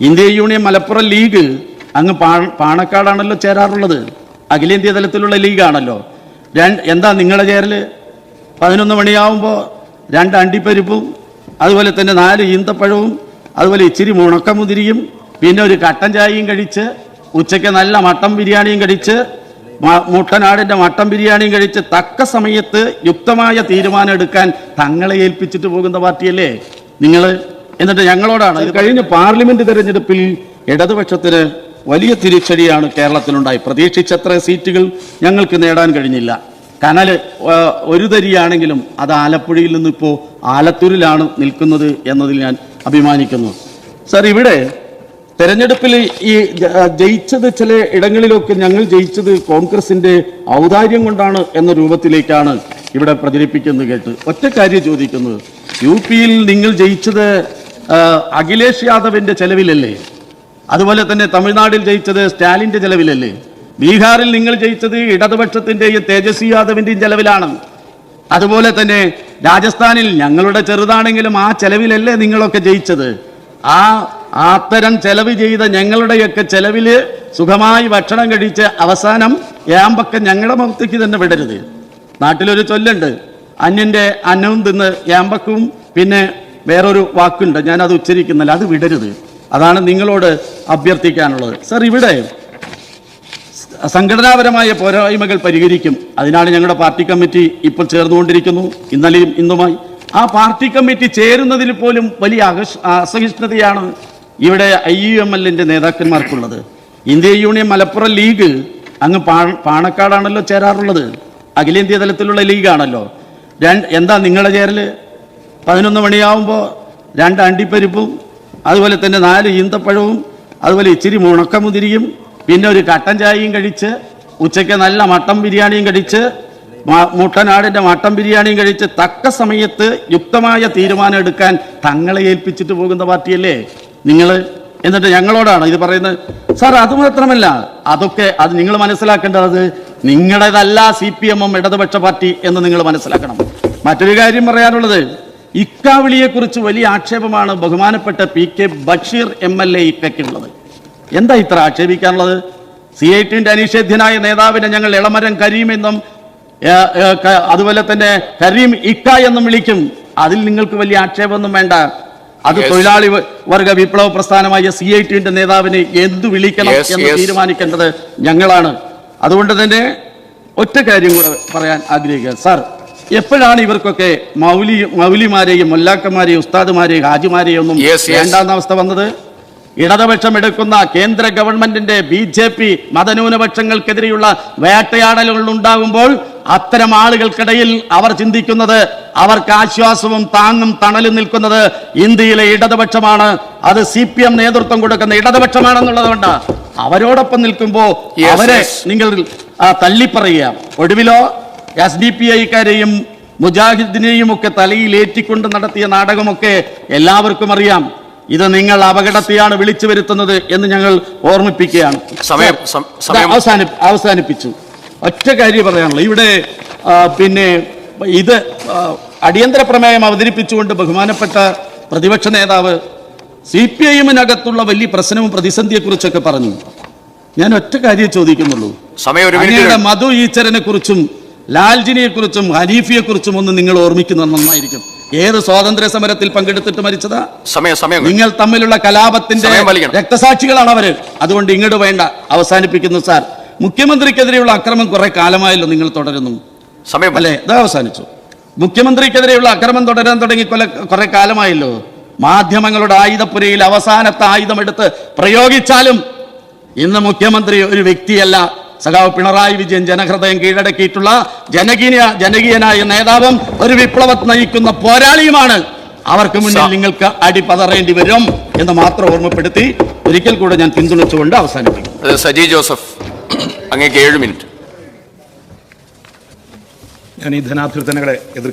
India union Malappuram league അങ്ങ് പാണക്കാടാണല്ലോ ചേരാറുള്ളത്. അഖിലേന്ത്യാ തലത്തിലുള്ള ലീഗാണല്ലോ. രണ്ട് എന്താ നിങ്ങളുടെ ചേരൽ? പതിനൊന്ന് മണിയാവുമ്പോൾ രണ്ട് അണ്ടിപ്പരിപ്പും അതുപോലെ തന്നെ നാല് ഈന്തപ്പഴവും അതുപോലെ ഇച്ചിരി മുണക്കമുതിരിയും പിന്നെ ഒരു കട്ടൻ ചായയും കഴിച്ച് ഉച്ചയ്ക്ക് നല്ല മട്ടൻ ബിരിയാണിയും കഴിച്ച് മുട്ടനാടിന്റെ മട്ടൻ ബിരിയാണിയും കഴിച്ച് തക്ക സമയത്ത് യുക്തമായ തീരുമാനം എടുക്കാൻ തങ്ങളെ ഏൽപ്പിച്ചിട്ട് പോകുന്ന പാർട്ടിയല്ലേ? നിങ്ങൾ എന്നിട്ട് ഞങ്ങളോടാണ് കഴിഞ്ഞ പാർലമെന്റ് തെരഞ്ഞെടുപ്പിൽ ഇടതുപക്ഷത്തിന് വലിയ തിരിച്ചടിയാണ് കേരളത്തിലുണ്ടായി പ്രതീക്ഷിച്ചത്ര സീറ്റുകൾ ഞങ്ങൾക്ക് നേടാൻ കഴിഞ്ഞില്ല. കനൽ ഒരു തരിയാണെങ്കിലും അത് ആലപ്പുഴയിൽ നിന്നിപ്പോൾ ആലത്തൂരിലാണ് നിൽക്കുന്നത് എന്നതിൽ ഞാൻ അഭിമാനിക്കുന്നു. സർ ഇവിടെ തെരഞ്ഞെടുപ്പിൽ ഈ ജയിച്ചത് ചില ഇടങ്ങളിലൊക്കെ ഞങ്ങൾ ജയിച്ചത് കോൺഗ്രസിന്റെ ഔദാര്യം കൊണ്ടാണ് എന്ന രൂപത്തിലേക്കാണ് ഇവിടെ പ്രചരിപ്പിക്കുന്നത് കേട്ട് ഒറ്റ കാര്യം ചോദിക്കുന്നത് യു പിയിൽ നിങ്ങൾ ജയിച്ചത് അഖിലേഷ് യാദവിന്റെ ചെലവിലല്ലേ? അതുപോലെ തന്നെ തമിഴ്നാട്ടിൽ ജയിച്ചത് സ്റ്റാലിന്റെ ചെലവിലല്ലേ? ബീഹാറിൽ നിങ്ങൾ ജയിച്ചത് ഇടതുപക്ഷത്തിന്റെയും തേജസ്വി യാദവിന്റെയും ചെലവിലാണ്. അതുപോലെ തന്നെ രാജസ്ഥാനിൽ ഞങ്ങളുടെ ചെറുതാണെങ്കിലും ആ ചെലവിലല്ലേ നിങ്ങളൊക്കെ ജയിച്ചത്. ആ അത്തരം ചെലവ് ചെയ്ത ഞങ്ങളുടെയൊക്കെ ചെലവിൽ സുഖമായി ഭക്ഷണം കഴിച്ച് അവസാനം ഏമ്പക്കം ഞങ്ങളുടെ മുഖത്തേക്ക് തന്നെ വിടരുത്. നാട്ടിലൊരു ചൊല്ലുണ്ട്. അന്യന്റെ അന്നവും തിന്ന് ഏമ്പക്കവും പിന്നെ വേറൊരു വാക്കുണ്ട് ഞാൻ അത് ഉച്ചരിക്കുന്നില്ല അത് വിടരുത്. അതാണ് നിങ്ങളോട് അഭ്യർത്ഥിക്കാനുള്ളത്. സർ ഇവിടെ സംഘടനാപരമായ പോരായ്മകൾ പരിഹരിക്കും. അതിനാണ് ഞങ്ങളുടെ പാർട്ടി കമ്മിറ്റി ഇപ്പോൾ ചേർന്നുകൊണ്ടിരിക്കുന്നു ഇന്നലെയും ഇന്നുമായി. ആ പാർട്ടി കമ്മിറ്റി ചേരുന്നതിൽ പോലും വലിയ അസഹിഷ്ണുതയാണ് ഇവിടെ ഐ യു എം എല്ലിന്റെ നേതാക്കന്മാർക്കുള്ളത്. ഇന്ത്യ യൂണിയൻ മലപ്പുറം ലീഗ് അങ്ങ് പാ- പാണക്കാടാണല്ലോ ചേരാറുള്ളത്. അഖിലേന്ത്യാ തലത്തിലുള്ള ലീഗാണല്ലോ. രണ്ട് എന്താ നിങ്ങളുടെ ചേരൽ? പതിനൊന്ന് മണിയാവുമ്പോൾ രണ്ട് അണ്ടിപ്പരിപ്പും അതുപോലെ തന്നെ നാല് ഈന്തപ്പഴവും അതുപോലെ ഇച്ചിരി മുണക്കമുതിരിയും പിന്നെ ഒരു കട്ടൻ ചായയും കഴിച്ച് ഉച്ചയ്ക്ക് നല്ല മട്ടൻ ബിരിയാണിയും കഴിച്ച് മുട്ടനാടിന്റെ മട്ടൻ ബിരിയാണിയും കഴിച്ച് തക്ക സമയത്ത് യുക്തമായ തീരുമാനം എടുക്കാൻ തങ്ങളെ ഏൽപ്പിച്ചിട്ട് പോകുന്ന പാർട്ടിയല്ലേ നിങ്ങൾ? എന്നിട്ട് ഞങ്ങളോടാണ് ഇത് പറയുന്നത്. സാർ അത് മാത്രമല്ല അതൊക്കെ അത് നിങ്ങൾ മനസ്സിലാക്കേണ്ടത് നിങ്ങളുടേതല്ല സി പി എമ്മും ഇടതുപക്ഷ പാർട്ടി എന്ന് നിങ്ങൾ മനസ്സിലാക്കണം. മറ്റൊരു കാര്യം പറയാനുള്ളത് ഇക്കാവിളിയെ കുറിച്ച് വലിയ ആക്ഷേപമാണ് ബഹുമാനപ്പെട്ട P K Basheer M L A ഇക്കയ്ക്കുള്ളത്. എന്താ ഇത്ര ആക്ഷേപിക്കാനുള്ളത്? സി ഐ ടിന്റെ അനിഷേധ്യനായ നേതാവിനെ ഞങ്ങൾ ഇളമരം കരീം എന്നും അതുപോലെ തന്നെ കരീം ഇക്ക എന്നും വിളിക്കും. അതിൽ നിങ്ങൾക്ക് വലിയ ആക്ഷേപമൊന്നും വേണ്ട. അത് തൊഴിലാളി വർഗ വിപ്ലവ പ്രസ്ഥാനമായ സി ഐ ടിന്റെ നേതാവിനെ എന്തു വിളിക്കണം എന്ന്. തീരുമാനിക്കേണ്ടത് ഞങ്ങളാണ്. അതുകൊണ്ട് തന്നെ ഒറ്റ കാര്യം കൂടെ പറയാൻ ആഗ്രഹിക്കുക സാർ എപ്പോഴാണ് ഇവർക്കൊക്കെ മൗലി മൗലിമാരെയും മുല്ലാക്കന്മാരെയും ഉസ്താദുമാരെയും ഹാജിമാരെയും ഒന്നും. വേണ്ടാന്ന അവസ്ഥ വന്നത്? ഇടതുപക്ഷം എടുക്കുന്ന കേന്ദ്ര ഗവൺമെന്റിന്റെ ബി ജെ പി മതന്യൂനപക്ഷങ്ങൾക്കെതിരെയുള്ള വേട്ടയാടലുകൾ ഉണ്ടാകുമ്പോൾ അത്തരം ആളുകൾക്കിടയിൽ അവർ ചിന്തിക്കുന്നത് അവർക്ക് ആശ്വാസവും താങ്ങും തണലും നിൽക്കുന്നത് ഇന്ത്യയിലെ ഇടതുപക്ഷമാണ്. അത് സി പി എം നേതൃത്വം കൊടുക്കുന്ന ഇടതുപക്ഷമാണെന്നുള്ളതുകൊണ്ട്. അവരോടൊപ്പം നിൽക്കുമ്പോൾ അവരെ നിങ്ങൾ തള്ളിപ്പറയുക. ഒടുവിലോ എസ് ഡി പി ഐക്കാരെയും മുജാഹിദിനെയും ഒക്കെ തലയിലേറ്റിക്കൊണ്ട് നടത്തിയ നാടകമൊക്കെ എല്ലാവർക്കും അറിയാം. ഇത് നിങ്ങൾ അപകടത്തെയാണ് വിളിച്ചു വരുത്തുന്നത് എന്ന് ഞങ്ങൾ ഓർമ്മിപ്പിക്കുകയാണ്. അവസാനി അവസാനിപ്പിച്ചു. ഒറ്റ കാര്യം പറയാനുള്ളൂ. ഇവിടെ പിന്നെ ഇത് അടിയന്തര പ്രമേയം അവതരിപ്പിച്ചുകൊണ്ട് ബഹുമാനപ്പെട്ട പ്രതിപക്ഷ നേതാവ് സി പി ഐമിനകത്തുള്ള വലിയ പ്രശ്നവും പ്രതിസന്ധിയെക്കുറിച്ചൊക്കെ പറഞ്ഞു. ഞാൻ ഒറ്റ കാര്യം ചോദിക്കുന്നുള്ളൂ. അങ്ങയുടെ മധു ഈച്ചരനെ കുറിച്ചും ലാൽജിനിയെ കുറിച്ചും ഹനീഫിയെ കുറിച്ചും ഒന്ന് നിങ്ങൾ ഓർമ്മിക്കുന്നത് നന്നായിരിക്കും. ഏത് സ്വാതന്ത്ര്യ സമരത്തിൽ പങ്കെടുത്തിട്ട് മരിച്ചതാ? സമയം സമയം. നിങ്ങൾ തമ്മിലുള്ള കലാപത്തിന്റെ രക്തസാക്ഷികളാണ് അവർ. അതുകൊണ്ട് ഇങ്ങോട്ട് വേണ്ട. അവസാനിപ്പിക്കുന്നു സാർ. മുഖ്യമന്ത്രിക്കെതിരെയുള്ള അക്രമം കുറെ കാലമായല്ലോ നിങ്ങൾ തുടരുന്നു. സമയം അല്ലെ? ഇത് അവസാനിച്ചു. മുഖ്യമന്ത്രിക്കെതിരെയുള്ള അക്രമം തുടരാൻ തുടങ്ങി കൊല കുറെ കാലമായല്ലോ. മാധ്യമങ്ങളുടെ ആയുധപ്പുരയിൽ അവസാനത്തെ ആയുധം എടുത്ത് പ്രയോഗിച്ചാലും ഇന്ന് മുഖ്യമന്ത്രി ഒരു വ്യക്തിയല്ല. സഖാവ് പിണറായി വിജയൻ ജനഹൃദയം കീഴടക്കിയിട്ടുള്ള ജനകീയ ജനകീയനായ നേതാവും ഒരു വിപ്ലവം നയിക്കുന്ന പോരാളിയുമാണ്. അവർക്ക് മുന്നിൽ നിങ്ങൾക്ക് നിങ്ങൾക്ക് അടിപതറേണ്ടി വരും എന്ന് മാത്രം ഓർമ്മപ്പെടുത്തി ഒരിക്കൽ കൂടെ ഞാൻ പിന്തുണച്ചുകൊണ്ട് അവസാനിപ്പിക്കും. സജി ജോസഫ് അങ്ങേക്ക് ഏഴ് മിനിറ്റ്. ഞാൻ ഈ ധനാഭ്യർത്ഥനകളെ എതിർക്കും